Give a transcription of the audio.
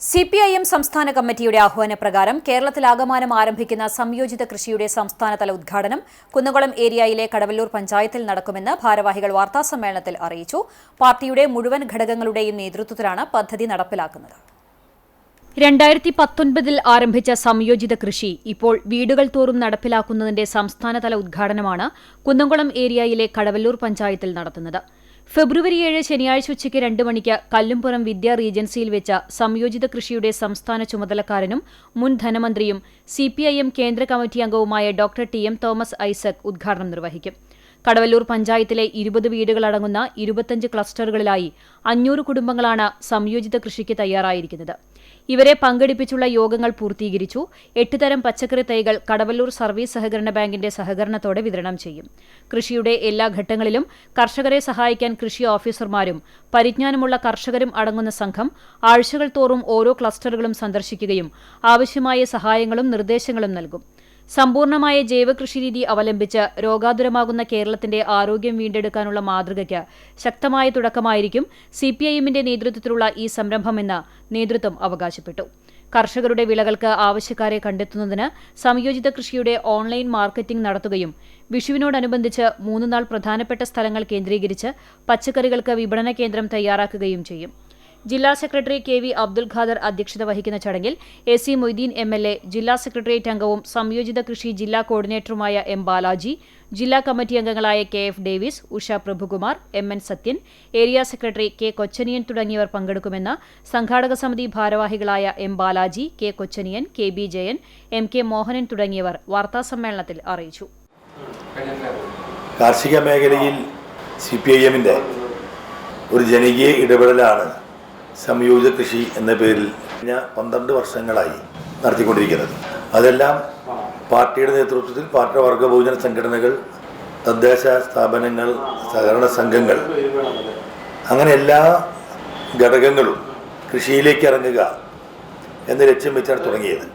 C P I M സംസ്ഥാന കമ്മിറ്റിയുടെ ആഹ്വാനപ്രകാരം കേരളത്തിലാകമാനം ആരംഭിക്കുന്ന സംയോജിത കൃഷിയുടെ സംസ്ഥാനതല ഉദ്ഘാടനം കുന്നകുളം ഏരിയയിലെ കടവല്ലൂർ പഞ്ചായത്തിൽ നടക്കുമെന്ന് ഭാരവാഹികൾ വാർത്താസമ്മേളനത്തിൽ അറിയിച്ചു. പാർട്ടിയുടെ മുഴുവൻ ഘടകങ്ങളുടെയും നേതൃത്വത്തിലാണ് പദ്ധതി നടപ്പിലാക്കുന്നത്. രണ്ടായിരത്തി പത്തൊൻപതിൽ ആരംഭിച്ച സംയോജിത കൃഷി ഇപ്പോൾ വീടുകൾ തോറും നടപ്പിലാക്കുന്നതിന്റെ സംസ്ഥാനതല ഉദ്ഘാടനമാണ് കുന്നംകുളം ഏരിയയിലെ കടവല്ലൂർ പഞ്ചായത്തിൽ നടത്തുന്നത്. ഫെബ്രുവരി ഏഴ് ശനിയാഴ്ച ഉച്ചയ്ക്ക് രണ്ട് മണിക്ക് കല്ലുംപുറം വിദ്യാ റീജൻസിയിൽ വെച്ച സംയോജിത കൃഷിയുടെ സംസ്ഥാന ചുമതലക്കാരനും മുൻ ധനമന്ത്രിയും സിപിഐഎം കേന്ദ്ര കമ്മിറ്റി അംഗവുമായ doctor T M Thomas Isaac ഉദ്ഘാടനം നിർവഹിക്കും. കടവല്ലൂർ പഞ്ചായത്തിലെ ഇരുപത് വീടുകളടങ്ങുന്ന ഇരുപത്തഞ്ച് ക്ലസ്റ്ററുകളിലായി അഞ്ഞൂറ് കുടുംബങ്ങളാണ് സംയോജിത കൃഷിക്ക് തയ്യാറായിരിക്കുന്നത്. ഇവരെ പങ്കെടുപ്പിച്ചുള്ള യോഗങ്ങൾ പൂർത്തീകരിച്ചു. എട്ട് തരം പച്ചക്കറി തൈകൾ കടവല്ലൂർ സർവീസ് സഹകരണ ബാങ്കിന്റെ സഹകരണത്തോടെ വിതരണം ചെയ്യും. കൃഷിയുടെ എല്ലാ ഘട്ടങ്ങളിലും കർഷകരെ സഹായിക്കാൻ കൃഷി ഓഫീസർമാരും പരിജ്ഞാനമുള്ള കർഷകരും അടങ്ങുന്ന സംഘം ആഴ്ചകൾ തോറും ഓരോ ക്ലസ്റ്ററുകളും സന്ദർശിക്കുകയും ആവശ്യമായ സഹായങ്ങളും നിർദ്ദേശങ്ങളും നൽകും. സമ്പൂർണമായ ജൈവ കൃഷിരീതി അവലംബിച്ച് രോഗാതുരമാകുന്ന കേരളത്തിന്റെ ആരോഗ്യം വീണ്ടെടുക്കാനുള്ള മാതൃകയ്ക്ക് ശക്തമായ തുടക്കമായിരിക്കും സിപിഐഎമ്മിന്റെ നേതൃത്വത്തിലുള്ള ഈ സംരംഭമെന്ന് നേതൃത്വം അവകാശപ്പെട്ടു. കർഷകരുടെ വിളകൾക്ക് ആവശ്യക്കാരെ കണ്ടെത്തുന്നതിന് സംയോജിത കൃഷിയുടെ ഓൺലൈൻ മാർക്കറ്റിംഗ് നടത്തുകയും വിഷുവിനോടനുബന്ധിച്ച് മൂന്നുനാൾ പ്രധാനപ്പെട്ട സ്ഥലങ്ങൾ കേന്ദ്രീകരിച്ച് പച്ചക്കറികൾക്ക് വിപണന കേന്ദ്രം തയ്യാറാക്കുകയും ചെയ്യും. ജില്ലാ secretary K V Abdul Khader അധ്യക്ഷത വഹിക്കുന്ന ചടങ്ങിൽ A C Moideen M L A ജില്ലാ സെക്രട്ടേറിയറ്റ് അംഗവും സംയോജിത കൃഷി ജില്ലാ കോർഡിനേറ്ററുമായ എം ബാലാജി ജില്ലാ കമ്മിറ്റി അംഗങ്ങളായ K F Davis Usha Prabhukumar M N Sathyan area secretary K Kochaniyan തുടങ്ങിയവർ പങ്കെടുക്കുമെന്ന് സംഘാടക സമിതി ഭാരവാഹികളായ M Balaji K Kochaniyan K B Jayan M K Mohanan തുടങ്ങിയവർ വാർത്താസമ്മേളനത്തിൽ അറിയിച്ചു. കാർഷിക മേഖലയിൽ സി പി ഐ എമ്മിന്റെ ഒരു ജനകീയ ഇടപെടലാണ് സംയോജിത കൃഷി എന്ന പേരിൽ കഴിഞ്ഞ പന്ത്രണ്ട് വർഷങ്ങളായി നടത്തിക്കൊണ്ടിരിക്കുന്നത്. അതെല്ലാം പാർട്ടിയുടെ നേതൃത്വത്തിൽ പാർട്ടി വർഗ ബഹുജന സംഘടനകൾ തദ്ദേശ സ്ഥാപനങ്ങൾ സഹകരണ സംഘങ്ങൾ അങ്ങനെ എല്ലാ ഘടകങ്ങളും കൃഷിയിലേക്ക് ഇറങ്ങുക എന്ന ലക്ഷ്യം വെച്ചാണ് തുടങ്ങിയത്.